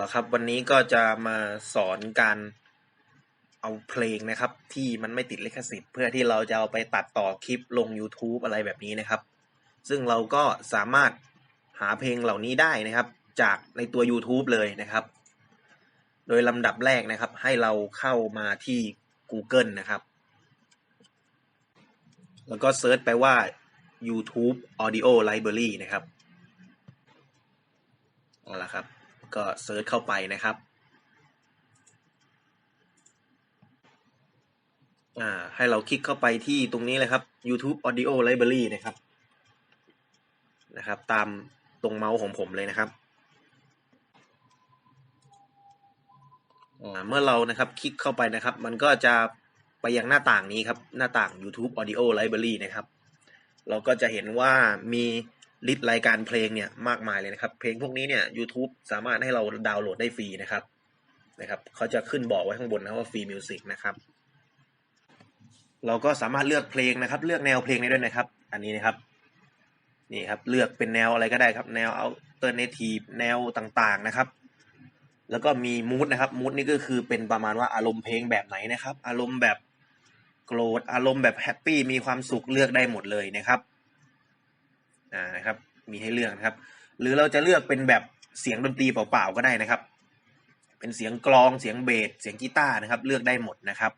ละครับ วันนี้ก็จะมาสอนการเอาเพลงนะครับ ที่มันไม่ติดลิขสิทธิ์เพื่อที่เราจะเอาไปตัดต่อคลิปลง YouTube อะไรแบบนี้นะครับ ซึ่งเราก็สามารถหาเพลงเหล่านี้ได้นะครับ จากในตัว YouTube เลยนะครับ โดยลำดับแรกนะครับ ให้เราเข้ามาที่ Google นะครับ แล้วก็เซิร์ชไปว่า YouTube Audio Library นะครับเอาละครับ ก็เซิร์ชเข้าไปนะครับให้เราคลิกเข้าไปที่ตรงนี้เลยครับ YouTube Audio Library นะครับ นะครับ ตามตรงเมาส์ของผมเลยนะครับ เมื่อเรานะครับคลิกเข้าไปนะครับ มันก็จะไปยังหน้าต่างนี้ครับ หน้าต่าง YouTube Audio Library นะครับ เราก็จะเห็นว่ามี ลิสต์รายการเพลงเนี่ยมากมายเลยนะครับ เพลงพวกนี้เนี่ย YouTube สามารถให้เราดาวน์โหลดได้ฟรีนะครับนะครับเขาจะขึ้นบอกไว้ข้างบนนะว่าฟรีมิวสิกนะครับเราก็สามารถเลือกเพลงนะครับ เลือกแนวเพลงได้ด้วยนะครับ อันนี้นะครับนี่ครับ เลือกเป็นแนวอะไรก็ได้ครับ แนวเอาเตอร์เนทีฟแนวต่างๆนะครับ แล้วก็มีมูดนะครับมูดนี่ก็คือเป็นประมาณว่าอารมณ์เพลงแบบไหนนะครับ อารมณ์แบบโกรธอารมณ์แบบแฮปปี้มีความสุขเลือกได้หมดเลยนะครับ นะครับ มีให้เลือกนะครับ หรือเราจะเลือกเป็นแบบเสียงดนตรีเปล่าๆก็ได้นะครับ เป็นเสียงกลองเสียงเบสเสียงกีตาร์นะครับ เลือกได้หมดนะครับ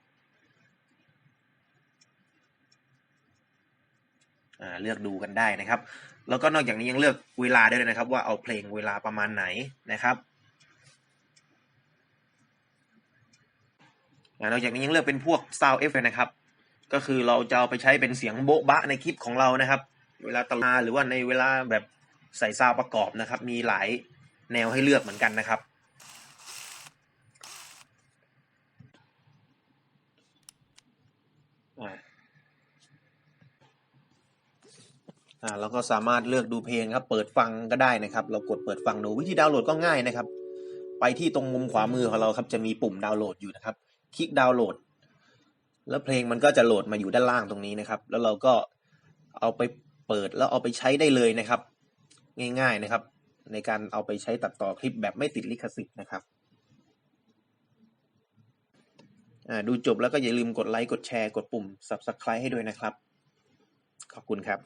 อ่าเลือกดูกันได้นะครับ แล้วก็นอกจากนี้ยังเลือกเวลาได้เลยนะครับ ว่าเอาเพลงเวลาประมาณไหนนะครับนอกจากนี้ยังเลือกเป็นพวก sound effect นะครับ ก็คือเราจะเอาไปใช้เป็นเสียงโบ๊ะบะในคลิปของเรานะครับ เวลาตลาหรือว่าในเวลาแบบใส่ซาวประกอบนะครับ มีหลายแนวให้เลือกเหมือนกันนะครับ อ่าเราก็สามารถเลือกดูเพลงครับ เปิดฟังก็ได้นะครับ เรากดเปิดฟังดูวิธีดาวน์โหลดก็ง่ายนะครับ ไปที่ตรงมุมขวามือของเราครับจะมีปุ่มดาวน์โหลดอยู่นะครับ คลิกดาวน์โหลด แล้วเพลงมันก็จะโหลดมาอยู่ด้านล่างตรงนี้นะครับ แล้วเราก็เอาไป เปิดแล้วเอาไปใช้ได้เลยนะครับ ง่ายๆนะครับ ในการเอาไปใช้ตัดต่อคลิปแบบไม่ติดลิขสิทธิ์นะครับดูจบแล้วก็อย่าลืมกดไลค์กดแชร์กดปุ่ม subscribe ให้ด้วยนะครับ ขอบคุณครับ